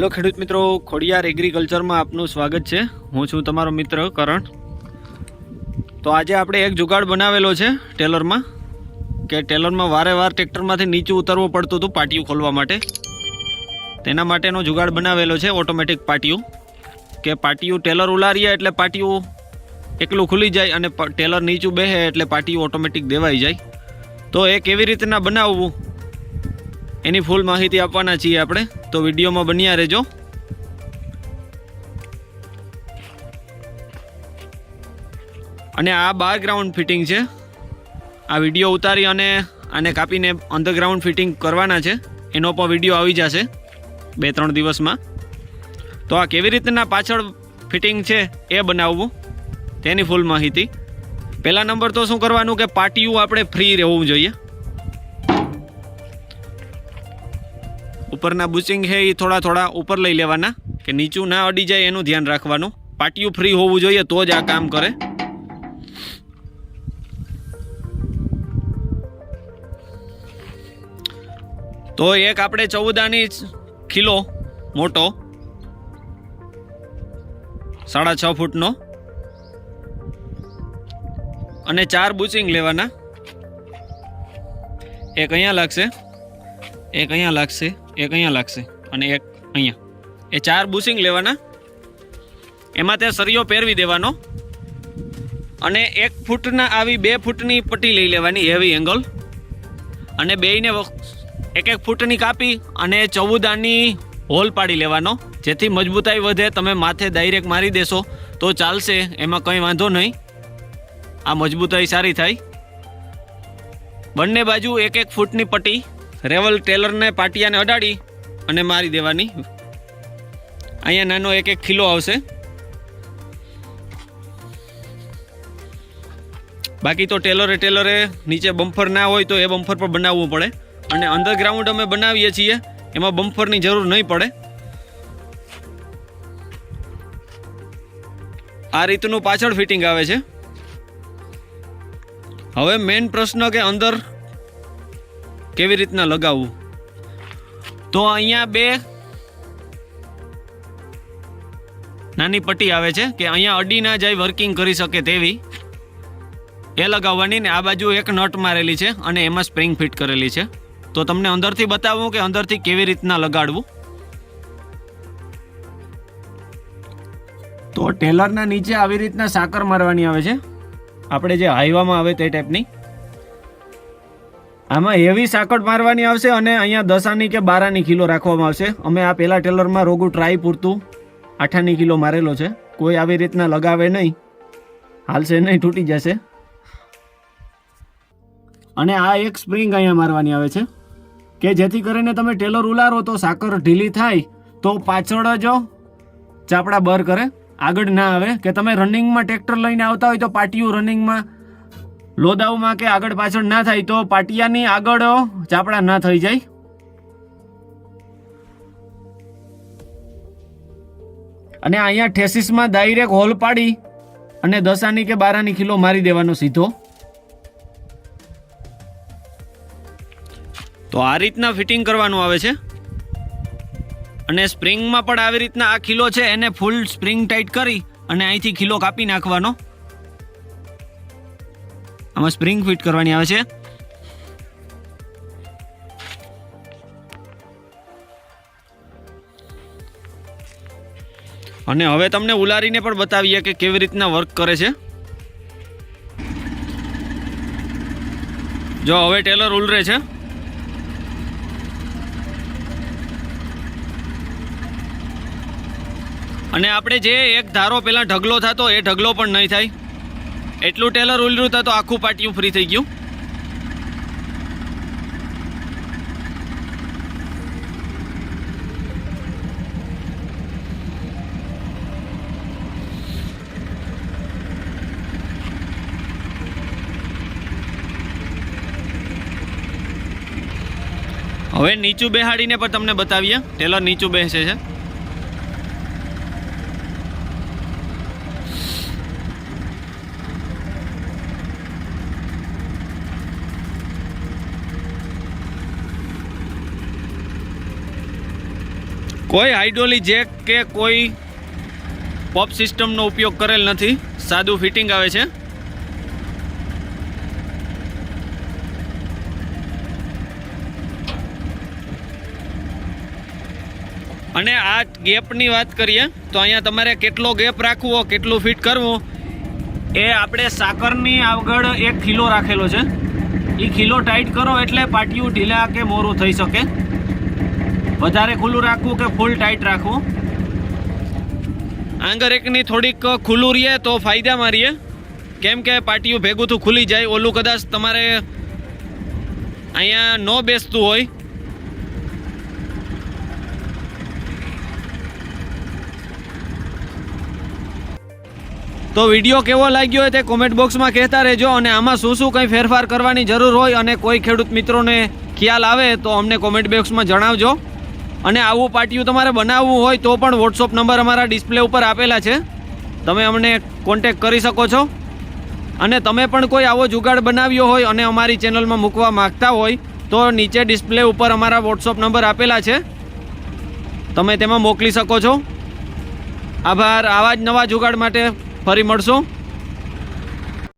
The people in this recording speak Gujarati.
હેલો ખેડૂત મિત્રો, ખોડિયાર એગ્રીકલ્ચરમાં આપનું સ્વાગત છે. હું છું તમારો મિત્ર કરણ. તો આજે આપણે એક જુગાડ બનાવેલો છે ટેલરમાં, કે ટેલરમાં વારે વાર ટ્રેક્ટરમાંથી નીચું ઉતરવું પડતું હતું પાટિયું ખોલવા માટે. તેના માટેનો જુગાડ બનાવેલો છે ઓટોમેટિક પાટિયું. કે પાટિયું ટેલર ઉલારીએ એટલે પાટિયું એકલું ખુલી જાય અને ટેલર નીચું બેહે એટલે પાટિયું ઓટોમેટિક દેવાઈ જાય. તો એ કેવી રીતના બનાવવું? એની ફૂલ માહિતી આપવાના છીએ આપણે. તો વિડીયોમાં બન્યા રહેજો. અને આ બાર ગ્રાઉન્ડ ફિટિંગ છે. આ વીડિયો ઉતારી અને આને કાપીને અંડરગ્રાઉન્ડ ફિટિંગ કરવાના છે. એનો પણ વીડિયો આવી જશે બે ત્રણ દિવસમાં. તો આ કેવી રીતના પાછળ ફિટિંગ છે એ બનાવવું? તેની ફૂલ માહિતી. પહેલા નંબર તો શું કરવાનું કે પાટિયું આપણે ફ્રી રહેવું જોઈએ. ઉપરના બુચિંગ છે એ થોડા થોડા ઉપર લઈ લેવાના. કે નીચું ના અડી જાય, એનું ધ્યાન રાખવાનું. પાટિયું ફ્રી હોવું જોઈએ, તો જ આ કામ કરે. તો એક આપણે ચૌદાની કિલો મોટો. સાડા છ ફૂટનો. અને ચાર બુચિંગ લેવાના. એક અહીંયા લાગશે. એક અહીંયા લાગશે, એક અહીંયા લાગશે અને એક અહીંયા. એ ચાર બુશિંગ લેવાના. એમાં તે સરિયો પહેરવી દેવાનો અને એક ફૂટના આવી બે ફૂટની પટ્ટી લઈ લેવાની હેવી એંગલ અને બેયને એક એક ફૂટની કાપી અને ચૌદાની હોલ પાડી લેવાનો. જેથી મજબૂતાઈ વધે, તમે માથે ડાયરેક્ટ મારી દેશો તો ચાલશે, એમાં કંઈ વાંધો નહીં. આ મજબૂતાઈ સારી થાય. બંને બાજુ એક એક ફૂટની પટ્ટી રેવલ ટેલરને પાટિયાને અડાડી અને મારી દેવાની. અહીંયા નાનો એક એક ખીલો આવશે. બાકી તો ટેલરે ટેલરે નીચે બમ્ફર ના હોય તો એ બમ્ફર પર બનાવવું પડે. અને અંડરગ્રાઉન્ડ અમે બનાવીએ છીએ, એમાં બમ્ફરની જરૂર નહીં પડે. આ રીતનું પાછળ ફિટિંગ આવે છે. હવે મેઇન પ્રશ્ન કે અંદર કેવી રીતના લગાવવું? તો અહીંયા બે નાની પટ્ટી આવે છે કે અહીંયા અડી ના જાય, વર્કિંગ કરી શકે તેવી. એ લગાવવાની ને આ બાજુ એક નટ મારેલી છે અને એમાં સ્પ્રિંગ ફિટ કરેલી છે. તો તમને અંદરથી બતાવું કે અંદરથી કેવી રીતના લગાડવું. તો ટેલરના નીચે આવી રીતના સાકર મારવાની આવે છે. આપણે જે હાઈવામાં આવે તે ટાઈપની. આમાં હેવી સાકડ મારવાની આવશે અને અહીંયા દસાની કે બારાની કિલો રાખવામાં આવશે. અમે આ પહેલાં ટેલરમાં રોગું ટ્રાય પૂરતું આઠાની કિલો મારેલો છે. કોઈ આવી રીતના લગાવે નહીં. હાલશે નહીં, તૂટી જશે. અને આ એક સ્પ્રિંગ અહીંયા મારવાની આવે છે. કે જેથી કરીને તમે ટેલર ઉલારો તો સાકર ઢીલી થાય, તો પાછળ જ ચાપડા બર કરે. આગળ ના આવે. કે તમે રનિંગમાં ટ્રેક્ટર લઈને આવતા હોય તો પાટિયું રનિંગમાં લોદાવમાં કે આગળ પાછળ ના થાય તો પાટિયાની આગળ ચાપડા ના થઈ જાય. અને અહીંયા ઠેસીસમાં ડાયરેક્ટ હોલ પાડી અને દસાની કે બારાની કિલો મારી દેવાનો સીધો. તો આ રીતના ફિટિંગ કરવાનું આવે છે. અને સ્પ્રિંગમાં પણ આવી રીતના આ ખીલો છે, એને ફૂલ સ્પ્રિંગ ટાઈટ કરી અને અહીંથી ખીલો કાપી નાખવાનો. આમાં સ્પ્રિંગ ફિટ કરવાની આવે છે. અને હવે તમને ઉલારીને પણ બતાવીએ કે કેવી રીતના વર્ક કરે છે. જો હવે ટેલર ઉલરે છે. અને આપણે જે એક ધારો પહેલાં ઢગલો થતો એ ઢગલો પણ નહીં થાય. એટલું ટેલર ઉલર્યું તો આખું પાટિયું ફ્રી થઈ ગયું. હવે નીચું બેહાડીને પણ તમને બતાવીએ. ટેલર નીચું બેસે છે. કોઈ હાઇડ્રોલી જેક કે કોઈ પોપ સિસ્ટમનો ઉપયોગ કરેલ નથી. સાદું ફિટિંગ આવે છે. અને આ ગેપની વાત કરીએ, તો અહીંયા તમારે કેટલો ગેપ રાખવો, કેટલું ફિટ કરવું, એ આપણે સાકરની આગળ એક ખીલો રાખેલો છે. એ ખીલો ટાઈટ કરો એટલે પાટિયું ઢીલા કે મોરું થઈ શકે. વધારે ખુલ્લું રાખવું કે ફૂલ ટાઈટ રાખવું? આંગર એકની થોડીક ખુલ્લું રહીએ તો ફાયદામાં રહીએ કેમ કે પાટિયું ભેગું તો ખુલી જાય, ઓલું કદાચ તમારે અહીંયા ન બેસતું હોય. તો વીડિયો કેવો લાગ્યો હોય તે કોમેન્ટ બોક્સમાં કહેતા રહેજો અને આમાં શું શું કંઈ ફેરફાર કરવાની જરૂર હોય અને કોઈ ખેડૂત મિત્રોને ખ્યાલ આવે તો અમને કોમેન્ટ બોક્સમાં જણાવજો. અને આવું પાટિયું તમારે બનાવવું હોય તો પણ વોટ્સઅપ નંબર અમારા ડિસ્પ્લે ઉપર આપેલા છે. તમે અમને કોન્ટેક કરી શકો છો. અને તમે પણ કોઈ આવો જુગાડ બનાવ્યો હોય અને અમારી ચેનલમાં મૂકવા માંગતા હોય, તો નીચે ડિસ્પ્લે ઉપર અમારા વોટ્સઅપ નંબર આપેલા છે. તમે તેમાં મોકલી શકો છો. આભાર. આવા જ નવા જુગાડ માટે ફરી મળશું.